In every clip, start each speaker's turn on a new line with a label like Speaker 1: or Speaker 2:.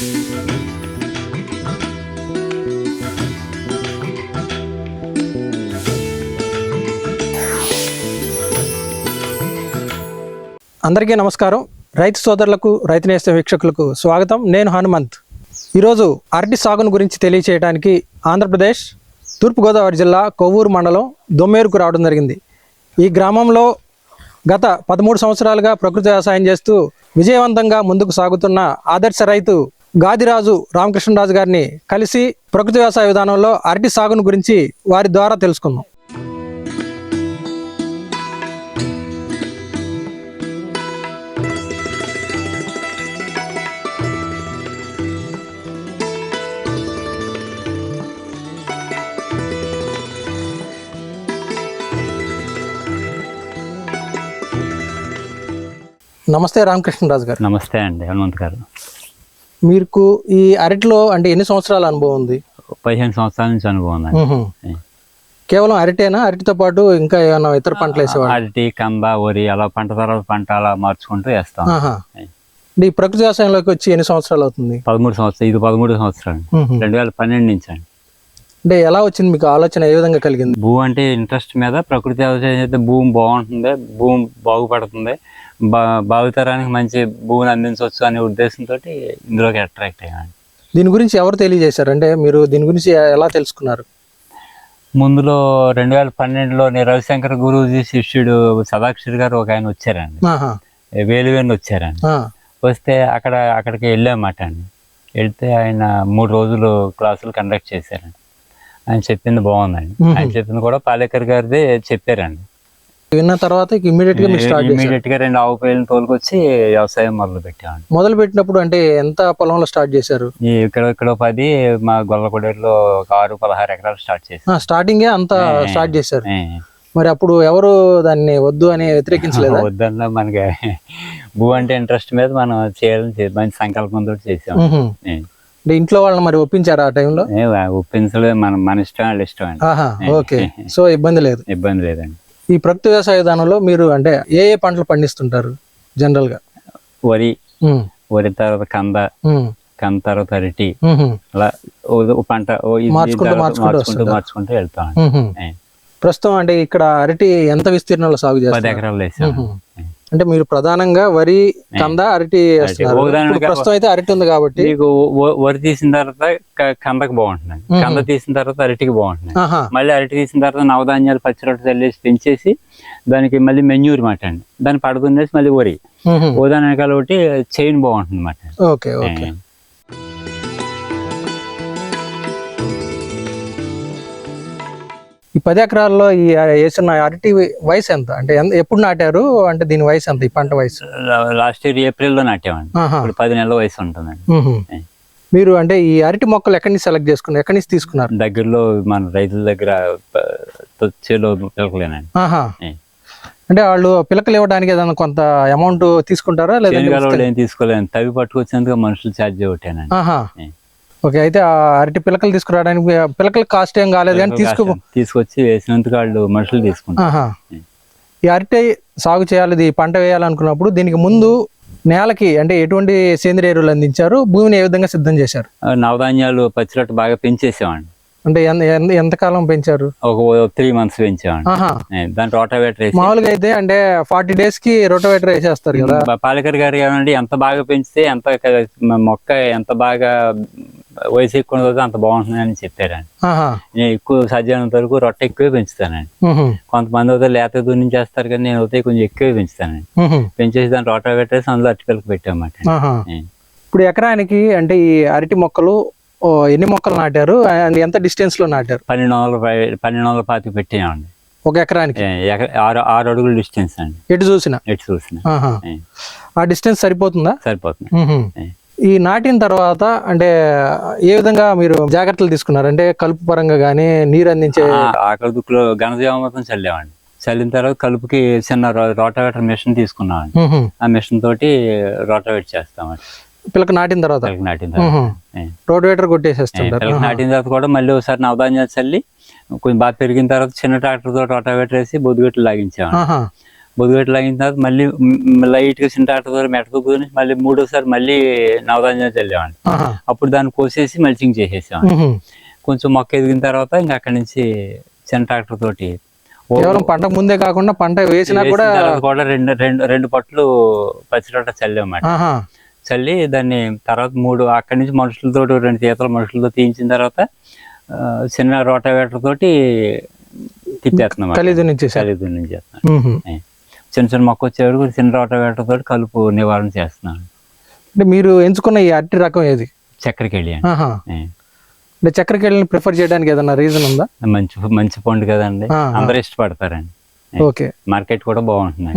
Speaker 1: అందరికీ నమస్కారం. రైతు సోదరులకు రైతు నేస్తం వీక్షకులకు స్వాగతం. నేను హనుమంత్. ఈరోజు అరటి సాగును గురించి తెలియచేయడానికి ఆంధ్రప్రదేశ్ తూర్పుగోదావరి జిల్లా కొవ్వూరు మండలం దొమ్మేరుకు రావడం జరిగింది. ఈ గ్రామంలో గత పదమూడు సంవత్సరాలుగా ప్రకృతి వ్యవసాయం చేస్తూ విజయవంతంగా ముందుకు సాగుతున్న ఆదర్శ రైతు గాదిరాజు రామకృష్ణరాజు గారిని కలిసి ప్రకృతి వ్యవసాయ విధానంలో అరటి సాగును గురించి వారి ద్వారా తెలుసుకుందాం. నమస్తే రామకృష్ణరాజు గారు.
Speaker 2: నమస్తే అండి హనుమంత్ గారు.
Speaker 1: మీకు ఈ అరటిలో అంటే ఎన్ని సంవత్సరాల అనుభవం ఉంది?
Speaker 2: పదిహేను సంవత్సరాల నుంచి అనుభవం
Speaker 1: మ్మ్హ. కేవలం అరటేనా అరటితో పాటు ఇంకా ఏమైనా ఇతర పంటలు వేసేవాడు
Speaker 2: అరటి కంద వరి అలా పంట తర్వాత పంట అలా మార్చుకుంటూ వేస్తాం.
Speaker 1: అంటే ఈ ప్రకృతి వ్యవసాయంలోకి వచ్చి ఎన్ని సంవత్సరాలు అవుతుంది?
Speaker 2: పదమూడు సంవత్సరాలు ఇది పదమూడు సంవత్సరాలు. రెండు వేల పన్నెండు నుంచి అండి.
Speaker 1: అంటే ఎలా వచ్చింది మీకు ఆలోచన? ఏ విధంగా కలిగింది?
Speaker 2: భూ అంటే ఇంట్రెస్ట్ మీద ప్రకృతి వ్యవసాయం చేస్తే భూమి బాగుంటుంది భూమి బాగుపడుతుంది బా భావితరానికి మంచి భూమిని అందించవచ్చు అనే ఉద్దేశంతో ఇందులోకి అట్రాక్ట్ అయ్యాను.
Speaker 1: దీని గురించి ఎవరు తెలియజేశారు? అంటే మీరు దీని గురించి ఎలా తెలుసుకున్నారు?
Speaker 2: ముందులో రెండు వేల పన్నెండులో రవిశంకర్ గురూజీ శిష్యుడు సదాక్షరి గారు ఒక ఆయన వచ్చారండి.
Speaker 1: ఆహా.
Speaker 2: వేలువేలు వచ్చారండి. వస్తే అక్కడ అక్కడికి వెళ్ళామాట అండి. వెళ్తే ఆయన మూడు రోజులు క్లాసులు కండక్ట్ చేశారండి. ఆయన చెప్పింది బాగుందండి. ఆయన చెప్పింది కూడా పాలేకర్ గారిదే చెప్పారండి.
Speaker 1: విన్న తర్వాత ఇమీడియట్గా మీరు స్టార్ట్ చేశారు.
Speaker 2: ఇమీడియట్గా రెండు ఆవు పేర్లను తోలుకొచ్చి వ్యవసాయం మొదలు పెట్టామండి
Speaker 1: మొదలు పెట్టినప్పుడు అంటే ఎంత పొలంలో స్టార్ట్ చేశారు?
Speaker 2: ఇక్కడ ఇక్కడ పది మా గొల్లకొడేరులో ఒక ఆరు పదహారు ఎకరాలు స్టార్ట్ చేశాం
Speaker 1: ఆ, స్టార్టింగే అంతా. స్టార్ట్ చేశారు. మరి అప్పుడు ఎవరు దాన్ని వద్దు అని వ్యతిరేకించలేదా?
Speaker 2: వద్దన్నా మనకి భూ అంటే ఇంట్రెస్ట్ మీద మనం చేయాలని మంచి సంకల్పంతో చేసాం.
Speaker 1: అంటే ఇంట్లో వాళ్ళని మరి ఒప్పించారా ఆ టైంలో
Speaker 2: ఏ, ఒప్పించలేదు. మన మన ఇష్టం వాళ్ళ ఇష్టం అండి.
Speaker 1: ఓకే. సో ఇబ్బంది లేదు.
Speaker 2: ఇబ్బంది లేదండి.
Speaker 1: ఈ ప్రకృతి వ్యవసాయ విధానంలో మీరు అంటే ఏ ఏ పంటలు పండిస్తుంటారు జనరల్గా
Speaker 2: వరి వరి తర్వాత కంద. కంద తర్వాత అరటి. అలా పంట
Speaker 1: మార్చుకుంటూ
Speaker 2: వెళ్తాం.
Speaker 1: ప్రస్తుతం అంటే ఇక్కడ అరటి ఎంత విస్తీర్ణంలో సాగు
Speaker 2: పది
Speaker 1: చేస్తారు
Speaker 2: ఎకరాలు వేసాం.
Speaker 1: అంటే మీరు ప్రధానంగా వరి కంద అరటి ప్రస్తుతం అయితే అరటి ఉంది కాబట్టి.
Speaker 2: మీకు వరి తీసిన తర్వాత కందకు బాగుంటుంది కంద తీసిన తర్వాత అరటికి బాగుంటుంది మళ్ళీ అరటి తీసిన తర్వాత నవధాన్యాలు పచ్చి రొట్టె చల్లేసి పెంచేసి దానికి మళ్ళీ మెన్యూర్ మాట అండి. దాన్ని పడుకునేసి మళ్ళీ వరి. వెనకాల ఒకటి చైన్ బాగుంటుంది మాట
Speaker 1: ఓకే ఓకే. ఈ పది ఎకరాల్లో ఈ వేసిన అరటి వయసు ఎంత? అంటే ఎప్పుడు నాటారు? అంటే దీని వయసు ఎంత ఈ పంట వయసు?
Speaker 2: లాస్ట్ ఇయర్ ఏప్రిల్లో నాటామండి. ఇప్పుడు పది నెలల వయసు ఉంటుందండి.
Speaker 1: మీరు అంటే ఈ అరటి మొక్కలు ఎక్కడి నుంచి సెలెక్ట్ చేసుకున్నారు? ఎక్కడి నుంచి తీసుకున్నారు?
Speaker 2: దగ్గరలో మన రైతుల దగ్గర చేలో పిలకలేనండి.
Speaker 1: అంటే వాళ్ళు పిలకలు ఇవ్వడానికి ఏదైనా కొంత అమౌంట్ తీసుకుంటారా?
Speaker 2: వాళ్ళు ఏం తీసుకోలేను తవి పట్టుకొచ్చేందుకు మనుషులు ఛార్జ్ ఒకటేనండి.
Speaker 1: ఓకే అయితే ఆ అరటి పిలకలు తీసుకురావడానికి పిలకల కాస్ట్ ఏం కాలేదు కానీ తీసుకు
Speaker 2: తీసుకొచ్చి వేసినందుకు వాళ్ళు మనుషులు తీసుకుంటారు.
Speaker 1: ఈ అరటి సాగు చేయాలి ఇది పంట వేయాలనుకున్నప్పుడు దీనికి ముందు నేలకి అంటే ఎటువంటి సేంద్రియ ఎరువులు అందించారు? భూమిని ఏ విధంగా సిద్ధం చేశారు?
Speaker 2: నవధాన్యాలు పచ్చిరొట్టు బాగా పెంచేసామండి
Speaker 1: అంటే ఎంత ఎంతకాలం పెంచారు?
Speaker 2: ఒక త్రీ మంత్స్ పెంచామండి ఏ, దాని రోటావేటర్
Speaker 1: మామూలుగా అయితే అంటే ఫార్టీ డేస్కి రోటోవేటర్ వేసేస్తారు కదా.
Speaker 2: పాలేకర్ గారు ఎంత బాగా పెంచితే ఎంత మొక్క ఎంత బాగా వయసు ఎక్కువ ఉంటుందో అంత బాగుంటుంది అని చెప్పారండి నేను ఎక్కువ సాధ్యమైనంత వరకు రొట్టె ఎక్కువే పెంచుతానండి. కొంతమంది అయితే లేత దున్ని చేస్తారు కానీ నేను అయితే కొంచెం ఎక్కువే పెంచుతానండి. పెంచేసి దాని రోటావేటర్ వేసి అందులో అరటికలకు ఏ.
Speaker 1: ఇప్పుడు ఎకరానికి అంటే ఈ అరటి మొక్కలు ఎన్ని మొక్కలు నాటారు? ఎంత డిస్టెన్స్లో నాటారు?
Speaker 2: పన్నెండు వందల పన్నెండు వందల పాతికి పెట్టామండి.
Speaker 1: ఒక ఎకరానికి?
Speaker 2: ఆరు ఆరు అడుగుల డిస్టెన్స్ అండి.
Speaker 1: ఎటు చూసినా?
Speaker 2: ఎటు చూసిన.
Speaker 1: ఆ డిస్టెన్స్ సరిపోతుందా?
Speaker 2: సరిపోతుంది.
Speaker 1: ఈ నాటిన తర్వాత అంటే ఏ విధంగా మీరు జాగ్రత్తలు తీసుకున్నారు? అంటే కలుపు పరంగా కానీ నీరు అందించే
Speaker 2: ఆకలి దుక్కులో ఘనజీవం మొత్తం చల్లామండి. చల్లిన తర్వాత కలుపుకి చిన్న రోటావేటర్ మిషన్ తీసుకున్నామండి. ఆ మిషన్ తోటి రోటావేట్ చేస్తామండి.
Speaker 1: పిల్లక నాటిన తర్వాత?
Speaker 2: నాటిన తర్వాత.
Speaker 1: రోటివేటర్ కొట్టేసేస్తుంటారు.
Speaker 2: పిల్లకి నాటిన తర్వాత కూడా మళ్ళీ ఒకసారి నవధాన్యాలు చల్లి కొంచెం బాగా పెరిగిన తర్వాత చిన్న ట్రాక్టర్ తోటి రోటావేటర్ వేసి బొద్దుగట్లు లాగించామండి
Speaker 1: ఆహా.
Speaker 2: బుద్ధగట్టు లాగిన తర్వాత మళ్ళీ లైట్గా చింటాటతో మెటకుని మళ్ళీ మూడోసారి మళ్ళీ నవధాన్యాలు చల్లేవాడిని
Speaker 1: ఆహా.
Speaker 2: అప్పుడు దాన్ని కోసేసి మల్చింగ్ చేసేసాం. కొంచెం మొక్క ఎదిగిన తర్వాత ఇంకా అక్కడి నుంచి చిన్న ట్రాక్టర్ తోటి
Speaker 1: కేవలం పంట ముందే కాకుండా పంట వేసినా కూడా
Speaker 2: కూడా రెండు రెండు రెండు పట్లు పచ్చిరొట్ట చల్లామాట
Speaker 1: ఆహా
Speaker 2: చల్లి దాన్ని తర్వాత మూడు అక్కడి నుంచి మనుషులతో రెండు చేతుల మనుషులతో తీయించిన తర్వాత చిన్న రోటావేటర్ తోటి తిప్పేస్తున్నాం
Speaker 1: నుంచి
Speaker 2: ఖరీదు నుంచి. చిన్న చిన్న మొక్క వచ్చేవాడు కూడా చిన్న రోటావేటర్ తోటి కలుపు నివారణ చేస్తున్నాను
Speaker 1: అంటే మీరు ఎంచుకున్న ఈ అరటి రకం ఏది?
Speaker 2: చక్కెరకెళ్ళి
Speaker 1: అంటే చక్కెరకేళిని ప్రిఫర్ చేయడానికి ఏదైనా రీజన్ ఉందా?
Speaker 2: మంచి మంచి పండు కదండి. అందరూ ఇష్టపడతారండి.
Speaker 1: ఓకే.
Speaker 2: మార్కెట్ కూడా బాగుంటుంది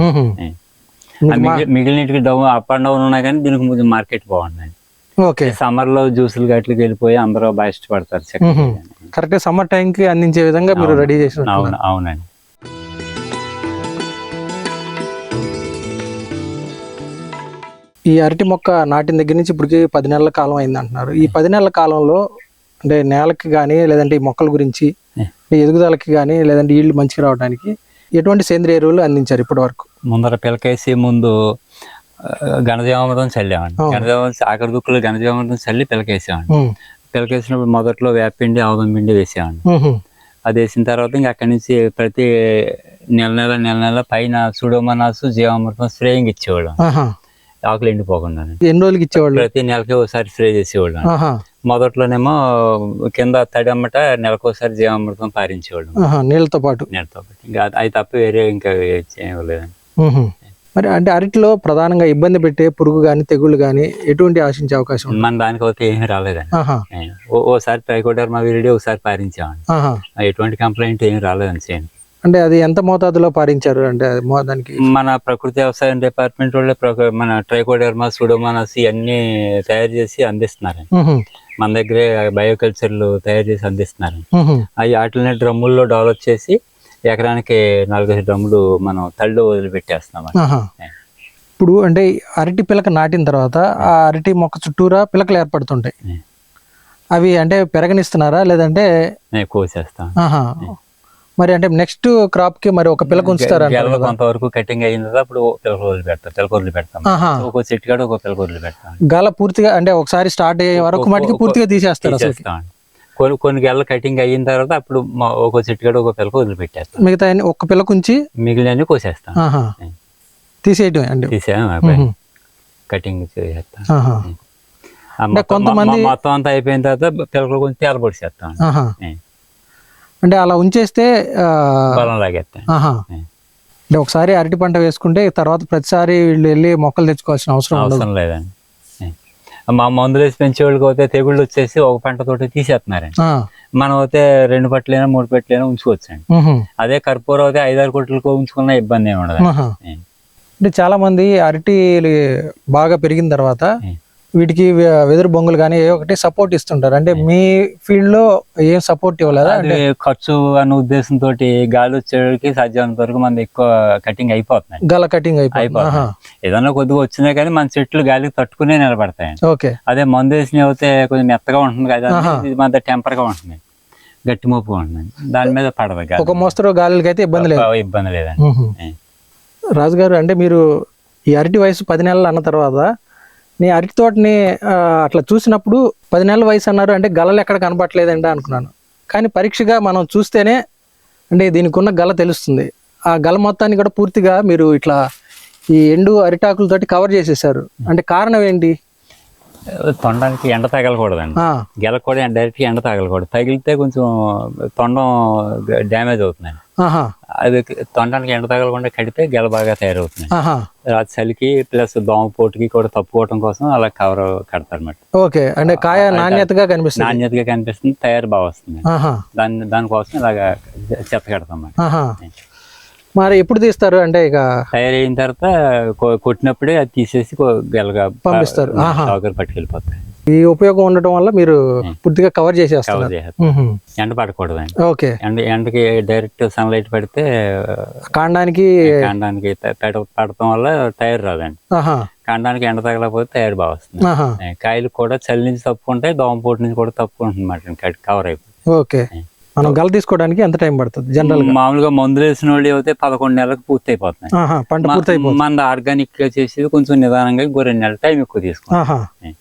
Speaker 2: మిగిలినటికి డౌన్ అప్ అండ్ డౌన్ ఉన్నాయి కానీ దీనికి కొంచెం మార్కెట్ బాగుందండి.
Speaker 1: ఓకే.
Speaker 2: సమ్మర్లో జ్యూసులు గట్లకి వెళ్ళిపోయి అందరూ బాగా ఇష్టపడతారు
Speaker 1: కరెక్ట్ సమ్మర్ టైం కి అందించే విధంగా మీరు రెడీ చేసిన
Speaker 2: అవును. అవునండి.
Speaker 1: ఈ అరటి మొక్క నాటిన దగ్గర నుంచి ఇప్పటికి పది నెలల కాలం అయింది అంటున్నారు. ఈ పది నెలల కాలంలో అంటే నేలకి కానీ లేదంటే ఈ మొక్కల గురించి ఎదుగుదలకి కానీ లేదంటే ఈళ్ళు మంచిగా రావడానికి ఎటువంటి సేంద్రియ ఎరువులు అందించారు ఇప్పటి వరకు
Speaker 2: ముందర పిలకేసి ముందు ఘనజీవామృతం చల్లామండి.
Speaker 1: అవును.
Speaker 2: ఘనజీవామృతం ఆఖరి దుక్కులు ఘనజీవామృతం చల్లి పిలకేసామండి పిలకేసినప్పుడు మొదట్లో వేపిండి ఆవుదం పిండి వేసామండి అది వేసిన తర్వాత ఇంకా అక్కడి నుంచి ప్రతి నెల నెల నెల నెల పైన సుడోమనాసు జీవామృతం స్ప్రేయింగ్ ఇచ్చేవాళ్ళం.
Speaker 1: ఆహా.
Speaker 2: ఆకులు ఎండిపోకుండా
Speaker 1: ఎన్ని రోజులకి ఇచ్చేవాళ్ళు?
Speaker 2: ప్రతి నెలకి ఒకసారి స్ప్రే చేసేవాళ్ళం మొదట్లోనేమో కింద తడమ్మట నెలకోసారి జీవామృతం పారించేవాళ్ళం.
Speaker 1: నీళ్ళతో పాటు.
Speaker 2: నెలతో పాటు. ఇంకా అది- తప్ప వేరే ఇంకా చేయలేదండి.
Speaker 1: మరి అంటే అరటిలో ప్రధానంగా ఇబ్బంది పెట్టే పురుగు కానీ తెగుళ్ళు కానీ ఎటువంటి ఆశించే అవకాశం ఉంది
Speaker 2: మన దానికి అయితే ఏమీ రాలేదండి. ఓసారి ట్రైకోడర్మా విరిడి ఒకసారి పారించామండి. ఎటువంటి కంప్లైంట్ ఏమీ రాలేదండి చేయండి
Speaker 1: అంటే అది ఎంత మోతాదులో పారించారు? అంటే దానికి
Speaker 2: మన ప్రకృతి వ్యవసాయం డిపార్ట్మెంట్ వాళ్ళే మన ట్రైకోడర్మా సుడోమోనాస్ ఇవన్నీ తయారు చేసి అందిస్తున్నారండి.
Speaker 1: ఉహుం,
Speaker 2: మన దగ్గరే బయోకల్చర్లు తయారు చేసి అందిస్తున్నారండి.
Speaker 1: ఉహుం,
Speaker 2: అవి వాటిని డ్రమ్ముల్లో డెవలప్ చేసి ఎకరానికి నాలుగైదు డ్రమ్ములు మనం తళ్ళు వదిలిపెట్టేస్తున్నాం.
Speaker 1: ఇప్పుడు అంటే అరటి పిలక నాటిన తర్వాత ఆ అరటి మొక్క చుట్టూరా పిలకలు ఏర్పడుతుంటాయి. అవి అంటే పెరగనిస్తున్నారా? లేదంటే
Speaker 2: నేను కోసేస్తాం.
Speaker 1: ఆహా. మరి అంటే నెక్స్ట్ క్రాప్కి మరి ఒక పిలక ఉంచుతారా?
Speaker 2: కొంతవరకు కటింగ్ అయిన తర్వాత అప్పుడు పిలక వదిలి పెడతాం పిలక వదిలి పెడతాం ఒక్కో చెట్టు కాడ ఒక్కో పిలక వదిలి పెడతాం.
Speaker 1: గల పూర్తిగా అంటే ఒకసారి స్టార్ట్ అయ్యే వరకు మటుకు పూర్తిగా తీసేస్తారు అసలు
Speaker 2: కొన్ని కొన్ని గెలలు కటింగ్ అయిన తర్వాత అప్పుడు ఒక్కో చెట్టు కాడ ఒక్కో పిలక వదిలిపెట్టేస్తాం
Speaker 1: మిగతా ఒక్క పిలక ఉంచి
Speaker 2: మిగిలినవి కోసేస్తాం.
Speaker 1: తీసేయటం అండి.
Speaker 2: తీసాం
Speaker 1: ఉహు.
Speaker 2: కటింగ్ మొత్తం-
Speaker 1: కొంతమంది-
Speaker 2: మొత్తం అంతా అయిపోయిన తర్వాత పిలకలు కొంచెం తేలబొడిసేస్తాం.
Speaker 1: ఆహా.
Speaker 2: ఏ.
Speaker 1: అంటే అలా ఉంచేస్తే. అంటే ఒకసారి అరటి పంట వేసుకుంటే తర్వాత ప్రతిసారి వీళ్ళు వెళ్ళి మొక్కలు తెచ్చుకోవాల్సిన అవసరం
Speaker 2: అవసరం లేదండి. మా మందులు వేసి పెంచే వాళ్ళకి అయితే తెగుళ్ళు వచ్చేసి ఒక పంట తోటి తీసేస్తున్నారండి మనం అయితే రెండు పట్లైనా మూడు పట్లైనా ఉంచుకోవచ్చండి. అదే కర్పూరం అయితే ఐదారు కొట్లకు ఉంచుకున్న ఇబ్బంది ఏమి ఉండదు.
Speaker 1: అంటే చాలా మంది అరటి బాగా పెరిగిన తర్వాత. వీటికి వెదురు బొంగులు కానీ ఏ ఒకటి సపోర్ట్ ఇస్తుంటారు. అంటే మీ ఫీల్డ్లో ఏం సపోర్ట్ ఇవ్వలేదా?
Speaker 2: అది ఖర్చు అన్న ఉద్దేశంతో గాలి వచ్చేటికి సాధ్యమైనంత వరకు మనది ఎక్కువ కటింగ్ అయిపోతున్నాయి.
Speaker 1: గల కటింగ్.
Speaker 2: అయిపోతుంది. ఏదన్నా కొద్దిగా వచ్చినా కానీ మన చెట్లు గాలికి తట్టుకునే నిలబడతాయండి.
Speaker 1: ఓకే.
Speaker 2: అదే మందు వేసినవి అయితే కొంచెం మెత్తగా ఉంటుంది కదా ఇది మన టెంపర్గా ఉంటుంది గట్టి మోపుగా ఉంటుంది దాని మీద పడదు
Speaker 1: ఒక మోస్తరు గాలికి అయితే ఇబ్బంది లేదు.
Speaker 2: ఇబ్బంది లేదండి.
Speaker 1: రాజు గారు అంటే మీరు ఈ అరటి వయసు పది నెలలు అన్న తర్వాత నీ అరటి తోటని అట్లా చూసినప్పుడు పది నెలల వయసు అన్నారు అంటే గలలు ఎక్కడ కనపట్లేదండి అనుకున్నాను. కానీ పరీక్షగా మనం చూస్తేనే అంటే దీనికి ఉన్న గల తెలుస్తుంది. ఆ గల మొత్తాన్ని కూడా పూర్తిగా మీరు ఇట్లా ఈ ఎండు అరిటాకులతోటి కవర్ చేసేసారు అంటే కారణం ఏంటి?
Speaker 2: తొండానికి ఎండ తగలకూడదండి.
Speaker 1: ఆ,
Speaker 2: గెలకు కూడా డైరెక్ట్ ఎండ తగలకూడదు. తగిలితే కొంచెం తొండం డ్యామేజ్ అవుతుందండి. అది తొండానికి ఎండ తగలకుండా కడితే గెల బాగా తయారవుతుంది. రాత్రి చలికి ప్లస్ దోమ పోటుకి కూడా తప్పుకోవటం కోసం అలా కవర్ కడతారు అన్నమాట
Speaker 1: ఓకే. అంటే కాయ నాణ్యతగా కనిపిస్తుంది.
Speaker 2: నాణ్యతగా కనిపిస్తుంది తయారు బాగా వస్తుంది. దాని దానికోసం ఇలాగా చెత్త కడతాం
Speaker 1: మరి ఎప్పుడు తీస్తారు? అంటే ఇక
Speaker 2: తయారైన తర్వాత కొట్టినప్పుడే అది తీసేసి గెలగా
Speaker 1: పంపిస్తారు.
Speaker 2: పట్టుకెళ్ళిపోతాయి.
Speaker 1: ఈ ఉపయోగం ఉండటం వల్ల మీరు పూర్తిగా కవర్ చేసేస్తారు.
Speaker 2: ఎండ పడకూడదండి.
Speaker 1: ఓకే.
Speaker 2: ఎండ ఎండకి డైరెక్ట్ సన్లైట్ పడితే
Speaker 1: కాండానికి
Speaker 2: కాండానికి పడటం వల్ల టైర్ రాదండి. కాండానికి ఎండ తగలకపోతే టైర్ బాగా వస్తుంది. కాయలు కూడా చలి నుంచి తప్పుకుంటాయి దోమపోటు నుంచి కూడా తప్పుకుంటుంది కవర్ అయిపోతుంది.
Speaker 1: ఓకే. మనం గల తీసుకోవడానికి ఎంత టైం పడుతుంది జనరల్
Speaker 2: మామూలుగా మందులు వేసిన వాళ్ళు అయితే పదకొండు నెలలకు పూర్తి అయిపోతున్నాయి
Speaker 1: పంట పూర్తయిపోతుంది.
Speaker 2: మన ఆర్గానిక్గా చేసేది కొంచెం నిదానంగా రెండు నెలల టైం ఎక్కువ తీసుకుంటాం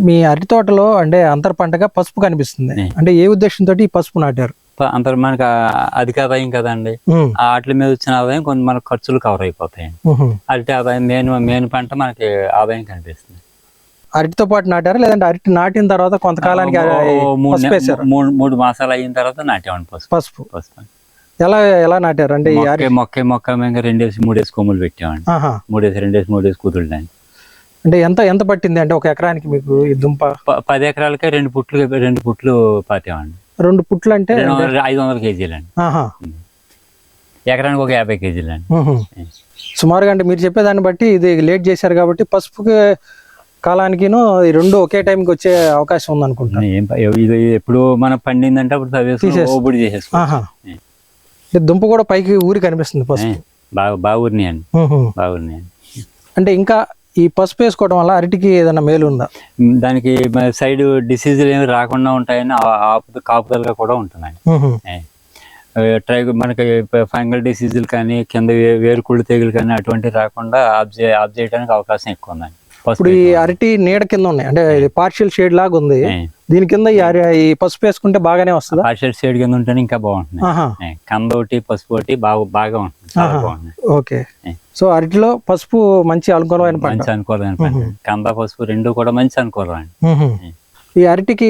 Speaker 1: మీ అరటి తోటలో అంటే అంతర్ పంటగా పసుపు కనిపిస్తుంది. అంటే ఏ ఉద్దేశంతో ఈ పసుపు నాటారు?
Speaker 2: ప- అంత మనకి అధిక ఆదాయం కదండి. ఆ వాటి మీద వచ్చిన ఆదాయం కొంత మనకు ఖర్చులు కవర్ అయిపోతాయి
Speaker 1: ఉహు.
Speaker 2: అరటి ఆదాయం మెయిన్ మెయిన్ పంట మనకి ఆదాయం కనిపిస్తుంది.
Speaker 1: అరటితో పాటు నాటారా? లేదంటే అరటి నాటిన తర్వాత కొంతకాలానికి
Speaker 2: మూడు మాసాలు అయిన తర్వాత నాటేవాడిని పసుపు.
Speaker 1: పసుపు.
Speaker 2: పసుపు.
Speaker 1: ఎలా ఎలా నాటారు అంటే
Speaker 2: మొక్క మొక్క మేము రెండేసి మూడేసి కొమ్ములు పెట్టామండి. మూడేసి రెండేసి మూడేసి కుదురుదాన్ని
Speaker 1: అంటే ఎంత ఎంత పట్టింది అంటే ఒక ఎకరానికి మీకు ఈ దుంప?
Speaker 2: పది ఎకరాలకే రెండు పుట్లు రెండు పుట్లు పాతేవాడిని
Speaker 1: రెండు పుట్లు అంటే
Speaker 2: ఐదు వందల కేజీలండి.
Speaker 1: ఆహా.
Speaker 2: ఎకరానికి ఒక యాభై కేజీలండి.
Speaker 1: ఉహు. సుమారుగా అంటే మీరు చెప్పేదాన్ని బట్టి ఇది లేట్ చేశారు కాబట్టి పసుపుకి కాలానికిను ఈ రెండు ఒకే టైంకి వచ్చే అవకాశం ఉంది అనుకుంటా
Speaker 2: ఏం ప- ఇది ఎప్పుడు మనం పండిందంటే అప్పుడు. ఓబుడి
Speaker 1: అంటే దుంప కూడా పైకి ఊరి కనిపిస్తుంది పసుపు.
Speaker 2: బాగా బాగా ఊరినాయండి
Speaker 1: ఉహు.
Speaker 2: బాగా ఊరినాయండి
Speaker 1: అంటే ఇంకా ఈ పసుపు వేసుకోవడం వల్ల అరటికి ఏదైనా మేలు ఉందా?
Speaker 2: దానికి సైడ్ డిసీజులు ఏమి రాకుండా ఉంటాయని కాపుదలుగా కూడా ఉంటున్నాయి. ట్రై మనకి ఫంగల్ డిసీజులు కానీ కింద వేరుకుళ్ళు తెగులు కానీ అటువంటివి రాకుండా ఆఫ్ చేయడానికి అవకాశం ఎక్కువ ఉందండి.
Speaker 1: ఇప్పుడు ఈ అరటి నీడ కింద ఉన్నాయి. అంటే ఇది పార్షియల్ షేడ్ లాగా ఉంది. దీని కింద ఈ పసుపు వేసుకుంటే బాగానే వస్తుందా?
Speaker 2: పార్షల్ షేడ్ కింద ఉంటేనే ఇంకా బాగుంటుంది. కంద ఒకటి పసుపు ఒకటి బాగా బాగా ఉంటుంది.
Speaker 1: ఓకే. సో అరటిలో పసుపు మంచి అనుకూలమైన
Speaker 2: మంచి అనుకూలమైన కంద పసుపు రెండు కూడా మంచి అనుకూలం
Speaker 1: ఉహు. ఈ అరటికి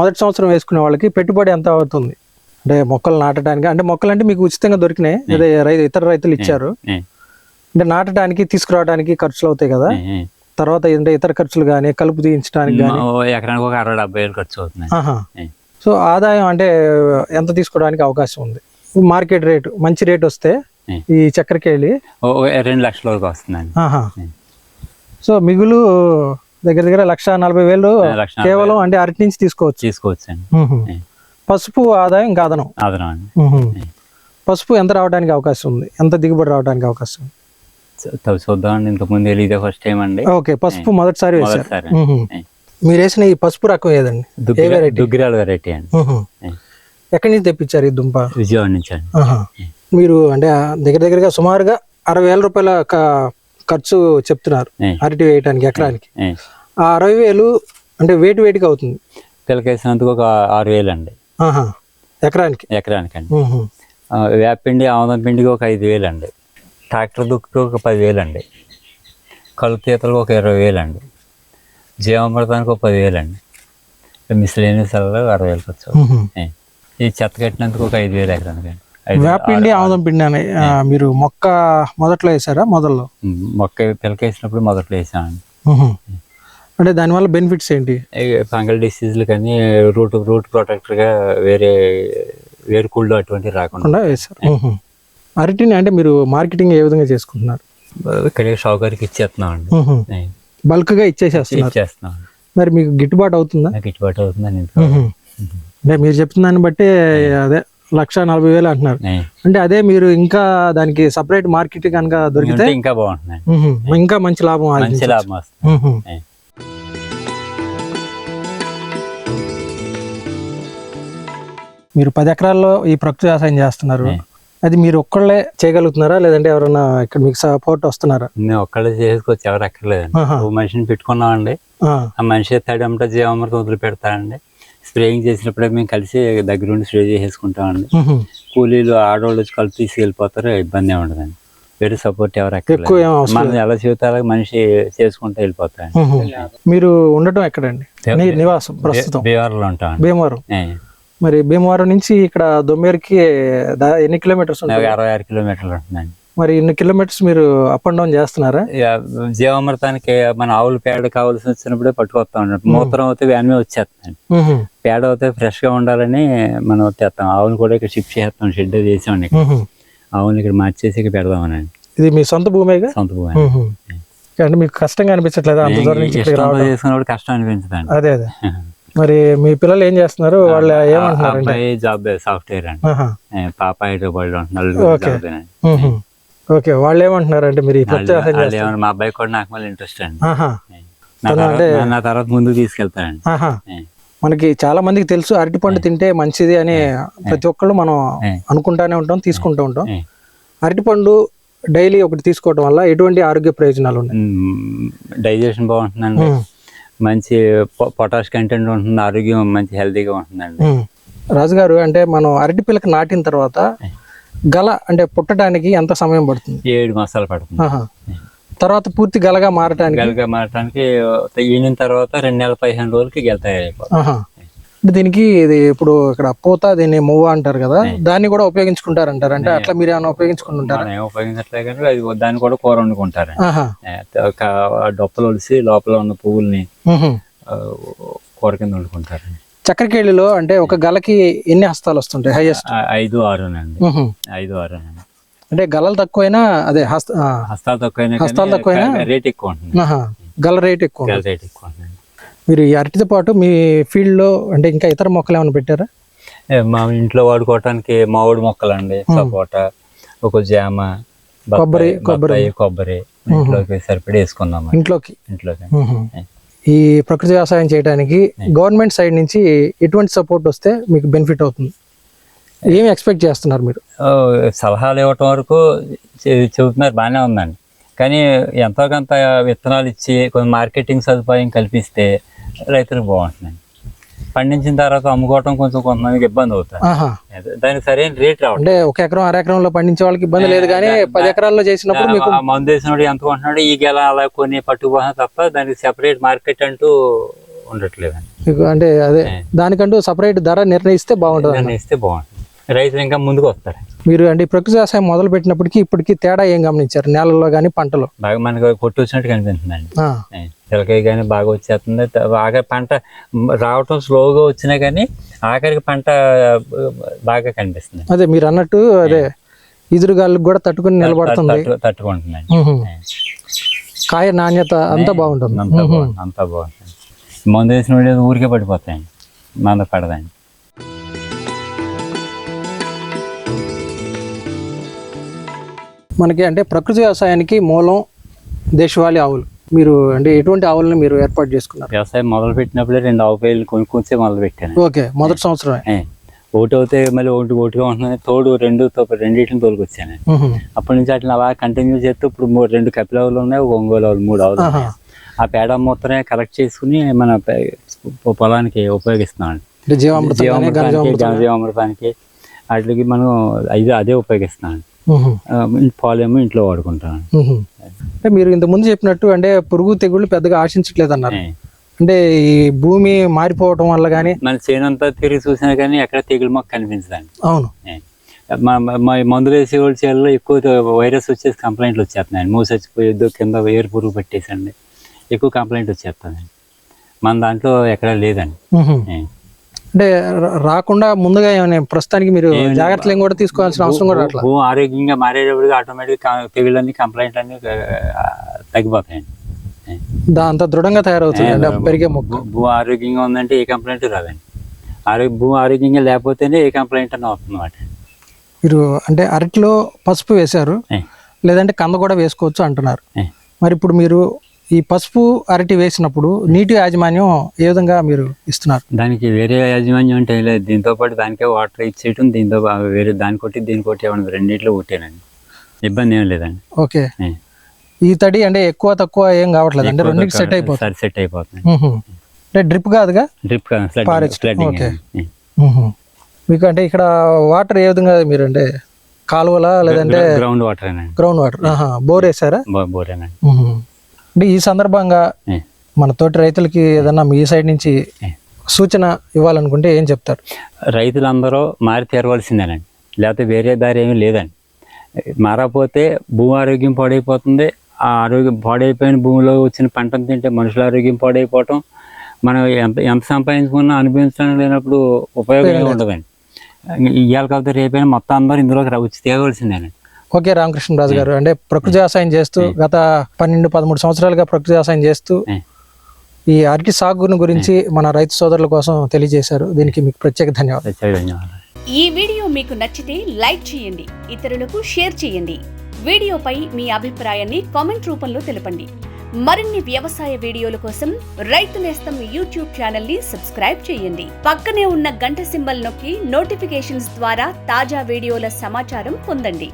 Speaker 1: మొదటి సంవత్సరం వేసుకునే వాళ్ళకి పెట్టుబడి ఎంత అవుతుంది? అంటే మొక్కలు నాటడానికి అంటే మొక్కలు అంటే మీకు ఉచితంగా దొరికినాయి. ఇతర రైతులు ఇచ్చారు. అంటే నాటడానికి తీసుకురావడానికి ఖర్చులు అవుతాయి కదా. తర్వాత ఏంటంటే ఇతర ఖర్చులు కానీ కలుపు తీయించడానికి కానీ
Speaker 2: ఎకరానికి ఒక అరవై డెబ్బై వేలు ఖర్చు అవుతుంది.
Speaker 1: సో ఆదాయం అంటే ఎంత తీసుకోవడానికి అవకాశం ఉంది? మార్కెట్ రేటు మంచి రేట్ వస్తే. ఈ చక్కెరకేళి?
Speaker 2: రెండు లక్షల వరకు వస్తుందండి.
Speaker 1: సో మిగులు దగ్గర దగ్గర లక్ష నలభై వేలు కేవలం అంటే అరటి నుంచి తీసుకోవచ్చు.
Speaker 2: తీసుకోవచ్చు అండి.
Speaker 1: పసుపు ఆదాయం అదనం
Speaker 2: అండి.
Speaker 1: పసుపు ఎంత రావడానికి అవకాశం ఉంది? ఎంత దిగుబడి రావడానికి అవకాశం ఉంది?
Speaker 2: చూద్దామండి ఇంతకుముందు ఇదే ఫస్ట్ టైం అండి.
Speaker 1: ఓకే పసుపు మొదటిసారి.
Speaker 2: ఏ.
Speaker 1: మీరు వేసిన ఈ పసుపు రకం ఏదండి? ఏ
Speaker 2: దుగ్గిరా-
Speaker 1: వెరైటీ
Speaker 2: దుగ్గిరాల వెరైటీ అండి.
Speaker 1: ఎక్కడి నుంచి తెప్పించారు ఈ దుంప?
Speaker 2: విజయవాడ నుంచి అండి.
Speaker 1: మీరు అంటే దగ్గర దగ్గరగా సుమారుగా అరవై వేల రూపాయల ఖర్చు చెప్తున్నారు. అరటి వేయటానికి ఎకరానికి. ఆ అరవై వేలు అంటే వేటి వేటికి అవుతుంది.
Speaker 2: పిల్లకేసినందుకు ఒక ఆరు వేలు అండి.
Speaker 1: ఎకరానికి?
Speaker 2: ఎకరానికి అండి వేపిండి ఆముదం పిండికి ఒక ఐదు వేలు అండి. ట్రాక్టర్ దుక్కి ఒక పదివేలు అండి కలుపు తీతలకు ఒక ఇరవై వేలు అండి జీవామృతానికి ఒక పదివేలు అండి మిస్లేనియస్ అరవై వేలు ఖర్చు. ఈ చెత్త కట్టినందుకు ఒక ఐదు వేలు ఎకరానికి
Speaker 1: వేపిండి ఆముదం పిండి అని మీరు మొక్క మొదట్లో వేసారా? మొదల్లో?
Speaker 2: మొక్క పిల్లకేసినప్పుడు మొదట్లో వేసామండి.
Speaker 1: అంటే దానివల్ల బెనిఫిట్స్ ఏంటి?
Speaker 2: ఫంగల్ డిసీజులు కానీ రూట్ రూట్ ప్రొటెక్టర్గా వేరే వేరు కుళ్ళు అటువంటివి రాకుండా
Speaker 1: ఉహు. అరటిని అంటే మీరు మార్కెటింగ్ ఏ విధంగా చేసుకుంటున్నారు?
Speaker 2: షావుకారికి ఇచ్చేస్తున్నాం అండి.
Speaker 1: బల్క్గా ఇచ్చేసేస్తున్నారు.
Speaker 2: అండి.
Speaker 1: మరి మీకు గిట్టుబాటు అవుతుందా?
Speaker 2: గిట్టుబాటు అవుతుందని.
Speaker 1: అంటే మీరు చెప్తున్న దాన్ని బట్టి అదే లక్ష నలభై వేలు అంటున్నారు. అంటే అదే మీరు ఇంకా దానికి సపరేట్ మార్కెట్ కనుక దొరికితే?
Speaker 2: ఇంకా బాగుంటున్నాయి
Speaker 1: ఇంకా మంచి లాభం
Speaker 2: మంచి. లాభం వస్తుంది.
Speaker 1: మీరు పది ఎకరాల్లో ఈ ప్రకృతి వ్యవసాయం చేస్తున్నారు. అది మీరు ఒక్కళ్ళే చేయగలుగుతున్నారా? లేదంటే ఎవరైనా ఇక్కడ మీకు సపోర్ట్ వస్తున్నారా?
Speaker 2: మేము ఒక్కళ్ళే చేసుకోవచ్చు ఎవరు ఎక్కర్లేదండి.
Speaker 1: ఆహా.
Speaker 2: ఓ మనిషిని పెట్టుకున్నామండి.
Speaker 1: ఆ,
Speaker 2: మనిషి తడమంటే జీవామృతం వదిలి పెడతాడండి స్ప్రేయింగ్ చేసినప్పుడే మేము కలిసి దగ్గరుండి స్ప్రే చేసేసుకుంటామండి. కూలీలు ఆడవాళ్ళు వచ్చి కలిపి తీసుకెళ్ళిపోతారు ఇబ్బంది ఉండదండి వేరే సపోర్ట్ ఎవరు మనం ఎలా జీవితాలకు మనిషి చేసుకుంటూ వెళ్ళిపోతాడు.
Speaker 1: మీరు ఉండటం ఎక్కడండి? నివాసం ప్రస్తుతం.
Speaker 2: బీహార్లో ఉంటామండి.
Speaker 1: భీమవరం.
Speaker 2: ఏ.
Speaker 1: మరి భీమవరం నుంచి ఇక్కడ దొమ్మేరుకి దా- ఎన్ని కిలోమీటర్స్ ఉంటుంది?
Speaker 2: అరవై ఆరు కిలోమీటర్లు ఉంటుందండి
Speaker 1: మరి ఇన్ని కిలోమీటర్స్ మీరు అప్ అండ్ డౌన్ చేస్తున్నారా?
Speaker 2: జీవామృతానికి మన ఆవుల పేడ కావాల్సి వచ్చినప్పుడే పట్టుకొస్తా ఉంటాం మూత్రం అయితే వ్యాన్ మీద వచ్చేస్తాం. పేడ అయితే ఫ్రెష్గా ఉండాలని మనం తెస్తాం ఆవులు కూడా ఇక్కడ షిఫ్ట్ చేస్తాం షెడ్ చేసాం. ఆవులు ఇక్కడ మార్చేసి ఇక్కడ పెడదామనండి.
Speaker 1: ఇది మీ సొంత భూమేగా?
Speaker 2: సొంత భూమి.
Speaker 1: అంటే మీకు కష్టంగా అనిపించట్లేదా అంత దూరం నుంచి
Speaker 2: కష్టం అనిపించదండి.
Speaker 1: అదే అదే. మరి మీ పిల్లలు ఏం చేస్తున్నారు? వాళ్ళు ఏమంటున్నారంటే
Speaker 2: అబ్బాయి జాబ్ సాఫ్ట్వేర్ అండి. పాప హైదరాబాద్ నలుగురు
Speaker 1: ఓకే. వాళ్ళు మీరు
Speaker 2: వాళ్ళు
Speaker 1: చేస్తారు
Speaker 2: ఏమన్నా మా అబ్బాయి కూడా నాకు మళ్ళీ ఇంట్రెస్ట్ అండి. నా తర్వాత
Speaker 1: అంటే
Speaker 2: నా- నా తర్వాత ముందుకు తీసుకెళ్తానండి.
Speaker 1: మనకి చాలా మందికి తెలుసు అరటిపండు తింటే మంచిది అని ప్రతి ఒక్కళ్ళు మనం. అనుకుంటానే ఉంటాం తీసుకుంటూ ఉంటాం. అరటిపండు డైలీ ఒకటి తీసుకోవడం వల్ల ఎటువంటి ఆరోగ్య ప్రయోజనాలు ఉన్నాయి?
Speaker 2: డైజెషన్ బాగుంటుందండి. మంచి పొటాష్ కంటెంట్ ఉంటుంది ఆరోగ్యం మంచి హెల్తీగా ఉంటుందండి.
Speaker 1: రాజుగారు అంటే మనం అరటి పిల్లకి నాటిన తర్వాత గల అంటే పుట్టడానికి ఎంత సమయం పడుతుంది
Speaker 2: ఏడు మాసాలు పడుతుంది.
Speaker 1: తర్వాత పూర్తి గలగా మారటానికి
Speaker 2: గలగా మారడానికి ఈనిన తర్వాత రెండు నెలల పదిహేను రోజులకి గెల తయారైపోతుంది
Speaker 1: ఆహా. అంటే దీనికి ఇది ఇప్పుడు ఇక్కడ పూత దీన్ని మువ్వ అంటారు కదా దాన్ని కూడా ఉపయోగించుకుంటారు అంటారు అంటే అట్లా మీరు ఏమైనా ఉపయోగించుకుంటుంటారా?
Speaker 2: ఉపయోగించట్లే కానీ అది దాన్ని కూడా కూర వండుకుంటారు. డొప్పలు ఒలిసి లోపల ఉన్న పువ్వుల్ని కూర కింద వండుకుంటారు.
Speaker 1: చక్కెరకేళిలో అంటే ఒక గలకి ఎన్ని హస్తాలు వస్తుంటాయి? హైయెస్ట్
Speaker 2: ఐదు ఆరునండి ఐదు ఆరునండి
Speaker 1: అంటే గలలు తక్కువైనా అదే
Speaker 2: హస్తాలు తక్కువైనా
Speaker 1: హస్తాలు తక్కువైనా?
Speaker 2: రేట్ ఎక్కువ ఉంటుంది.
Speaker 1: గల రేట్ ఎక్కువ
Speaker 2: గెల రేట్ ఎక్కువ ఉంటుంది.
Speaker 1: మీరు ఈ అరటితో పాటు మీ ఫీల్డ్లో అంటే ఇంకా ఇతర మొక్కలు ఏమైనా పెట్టారా?
Speaker 2: మా ఇంట్లో వాడుకోవటానికి మామిడి మొక్కలండి. సపోటా ఒక జామ
Speaker 1: కొబ్బరి, కొబ్బరి.
Speaker 2: కొబ్బరి. ఇంట్లోకి సరిపడి వేసుకుందాం
Speaker 1: ఇంట్లోకి.
Speaker 2: ఇంట్లోకి.
Speaker 1: ఈ ప్రకృతి వ్యవసాయం చేయడానికి గవర్నమెంట్ సైడ్ నుంచి ఎటువంటి సపోర్ట్ వస్తే మీకు బెనిఫిట్ అవుతుంది? ఏమి ఎక్స్పెక్ట్ చేస్తున్నారు మీరు?
Speaker 2: సలహాలు ఇవ్వటం వరకు చెబుతున్నారు బాగానే ఉందండి. కానీ ఎంతో కొంత విత్తనాలు ఇచ్చి కొంచెం మార్కెటింగ్ సదుపాయం కల్పిస్తే రైతులకు బాగుంటుందండి పండించిన తర్వాత అమ్ముకోవటం కొంచెం కొంతమందికి ఇబ్బంది అవుతుంది. దానికి సరైన రేట్ రావట్లేదు.
Speaker 1: అంటే ఒక ఎకరం అర ఎకరంలో పండించే వాళ్ళకి ఇబ్బంది లేదు కానీ పది ఎకరాల్లో చేసినప్పుడు మీకు
Speaker 2: మందు వేసినప్పుడు ఎంత కొంటున్నాడు ఈ గెల అలా కొన్ని పట్టుకుపోతున్నా తప్ప దానికి సెపరేట్ మార్కెట్ అంటూ ఉండట్లేదండి.
Speaker 1: మీకు అంటే అదే దానికంటూ సపరేట్ ధర నిర్ణయిస్తే బాగుంటుంది
Speaker 2: ఇస్తే బాగుంటుంది. రైతులు ఇంకా ముందుకు వస్తారు.
Speaker 1: మీరు అంటే ప్రకృతి వ్యవసాయం మొదలు పెట్టినప్పటికీ ఇప్పటికి తేడా ఏం గమనించారు? నేలల్లో కానీ పంటలో?
Speaker 2: బాగా మనకు కొట్టు వచ్చినట్టు కనిపిస్తుందండి. చిలకాయ కానీ బాగా వచ్చేస్తుంది. బాగా పంట రావటం స్లోగా వచ్చినా కానీ ఆఖరికి పంట బాగా కనిపిస్తుంది.
Speaker 1: అదే మీరు అన్నట్టు అదే ఎదురుగాళ్ళకి కూడా తట్టుకుని నిలబడుతుంది.
Speaker 2: తట్టు- తట్టుకుంటుందండి.
Speaker 1: కాయ నాణ్యత అంతా బాగుంటుంది.
Speaker 2: అంతా బాగుంటుంది మందు వేసిన ఊరికే పడిపోతాయండి. మంద పడదండి.
Speaker 1: మనకి అంటే ప్రకృతి వ్యవసాయానికి మూలం దేశవాళీ ఆవులు. మీరు అంటే ఎటువంటి ఆవులను మీరు ఏర్పాటు చేసుకున్నారు?
Speaker 2: వ్యవసాయం మొదలు పెట్టినప్పుడే రెండు ఆవు పేర్లు కొనుక్కొచ్చే మొదలు పెట్టాను.
Speaker 1: ఓకే మొదటి సంవత్సరమే.
Speaker 2: ఏ, ఒకటి అవుతే మళ్ళీ ఒకటి ఒకటిగా ఉంటున్నాయి తోడు రెండు తో- రెండింటిని తోలుకొచ్చాను. అప్పటి నుంచి అట్లా అలా కంటిన్యూ చేస్తే ఇప్పుడు మూడు రెండు కపిలావులు ఉన్నాయి ఒక ఒంగోలు ఆవులు మూడు ఆవులు. ఆ పేడ మొత్తమే కలెక్ట్ చేసుకుని మన పొలానికి ఉపయోగిస్తున్నాం. జీవామృతానికి జీవామృతానికి వాటికి మనం ఇది అదే ఉపయోగిస్తున్నాం. పాలేమో ఇంట్లో వాడుకుంటాం.
Speaker 1: అంటే మీరు ఇంత ముందు చెప్పినట్టు అంటే పురుగు తెగుళ్ళు పెద్దగా ఆశించట్లేదు అన్నారు. అంటే ఈ భూమి మారిపోవటం వల్ల కానీ
Speaker 2: మన చేనంతా తిరిగి చూసినా కానీ ఎక్కడ తెగులు మొక్క కనిపించదండి.
Speaker 1: అవును.
Speaker 2: మా మందులు వేసే వాళ్ళ చేలలో ఎక్కువ వైరస్ వచ్చేసి కంప్లైంట్లు వచ్చేస్తున్నాయి మూసి చచ్చిపోయేద్దు కింద వేరు పురుగు పెట్టేసండి. ఎక్కువ కంప్లైంట్ వచ్చేస్తుందండి. మన దాంట్లో ఎక్కడ లేదండి.
Speaker 1: అంటే రాకుండా ముందుగా ఏమైనా ప్రస్తుతానికి మీరు జాగ్రత్తలు ఏం కూడా తీసుకోవాల్సిన అవసరం కూడా అట్లా
Speaker 2: ఆరోగ్యంగా మారేటప్పుడు ఆటోమేటిక్ తెగుళ్ళన్నీ కంప్లైంట్ అన్ని తగ్గిపోతాయండి.
Speaker 1: అంత దృఢంగా తయారవుతుంది. పెరిగే మొక్క.
Speaker 2: భూ- ఆరోగ్యంగా ఉందంటే ఏ కంప్లైంట్ రాదండి. ఆరోగ్య భూ ఆరోగ్యంగా లేకపోతేనే ఏ కంప్లైంట్ అన్న వస్తుంది అన్నమాట
Speaker 1: మీరు అంటే అరటిలో పసుపు వేశారు. లేదంటే కంద కూడా వేసుకోవచ్చు అంటున్నారు. మరి ఇప్పుడు మీరు ఈ పసుపు అరటి వేసినప్పుడు నీటి యాజమాన్యం ఏ విధంగా మీరు ఇస్తున్నారు?
Speaker 2: దానికి వేరే యాజమాన్యం అంటే లేదు. దీంతో పాటు దానికే వాటర్ ఇచ్చేయటం దీంతో వేరే దాని కొట్టి దీని కొట్టి ఏమన్నా రెండిట్లో కొట్టానండి ఇబ్బంది ఏం లేదండి.
Speaker 1: ఓకే. ఈ తడి అంటే ఎక్కువ తక్కువ ఏం కావట్లేదు. అంటే రెండుకి సెట్ అయిపోతుంది.
Speaker 2: సెట్ అయిపోతుంది.
Speaker 1: అంటే డ్రిప్ కాదుగా?
Speaker 2: Drip
Speaker 1: okay. ఉహు. మీకు అంటే ఇక్కడ వాటర్ ఏ విధంగా మీరు అంటే కాలువలా లేదంటే
Speaker 2: ground water
Speaker 1: ground water. Bore వేసారా?
Speaker 2: బోరేనండి.
Speaker 1: అంటే ఈ సందర్భంగా మన తోటి రైతులకి ఏదన్నా మీ సైడ్ నుంచి. సూచన ఇవ్వాలనుకుంటే ఏం చెప్తారు?
Speaker 2: రైతులందరూ మారి తీరవలసిందేనండి. లేకపోతే వేరే దారి ఏమీ లేదండి. మారకపోతే భూ ఆరోగ్యం పాడైపోతుంది. ఆ ఆరోగ్యం పాడైపోయిన భూమిలో వచ్చిన పంటను తింటే మనుషుల ఆరోగ్యం పాడైపోవటం మనం ఎంత ఎంత సంపాదించుకున్నా అనుభవించడం లేనప్పుడు ఉపయోగం ఉండదండి. ఇవాళ కాకపోతే రేపైనా మొత్తం అందరూ ఇందులోకి వచ్చి తీయవలసిందేనండి
Speaker 1: ఓకే రామకృష్ణరాజు గారు. అంటే ప్రకృతి వ్యవసాయం చేస్తూ గత పన్నెండు పదమూడు సంవత్సరాలుగా ప్రకృతి వ్యవసాయం చేస్తూ. ఈ అరటి సాగుని గురించి మన రైతు సోదరుల కోసం తెలియజేశారు. దీనికి మీకు ప్రత్యేక ధన్యవాదాలు.
Speaker 2: ప్రత్యేక ధన్యవాదాలు.
Speaker 3: ఈ వీడియో మీకు నచ్చితే లైక్ చేయండి ఇతరులకు షేర్ చేయండి. వీడియోపై మీ అభిప్రాయాన్ని కామెంట్ రూపంలో తెలపండి. మరిన్ని వ్యవసాయ వీడియోల కోసం రైతు నేస్తం యూట్యూబ్ ఛానల్ని సబ్స్క్రైబ్ చేయండి. పక్కనే ఉన్న గంట సింబల్ నొక్కి నోటిఫికేషన్స్ ద్వారా తాజా వీడియోల సమాచారం పొందండి.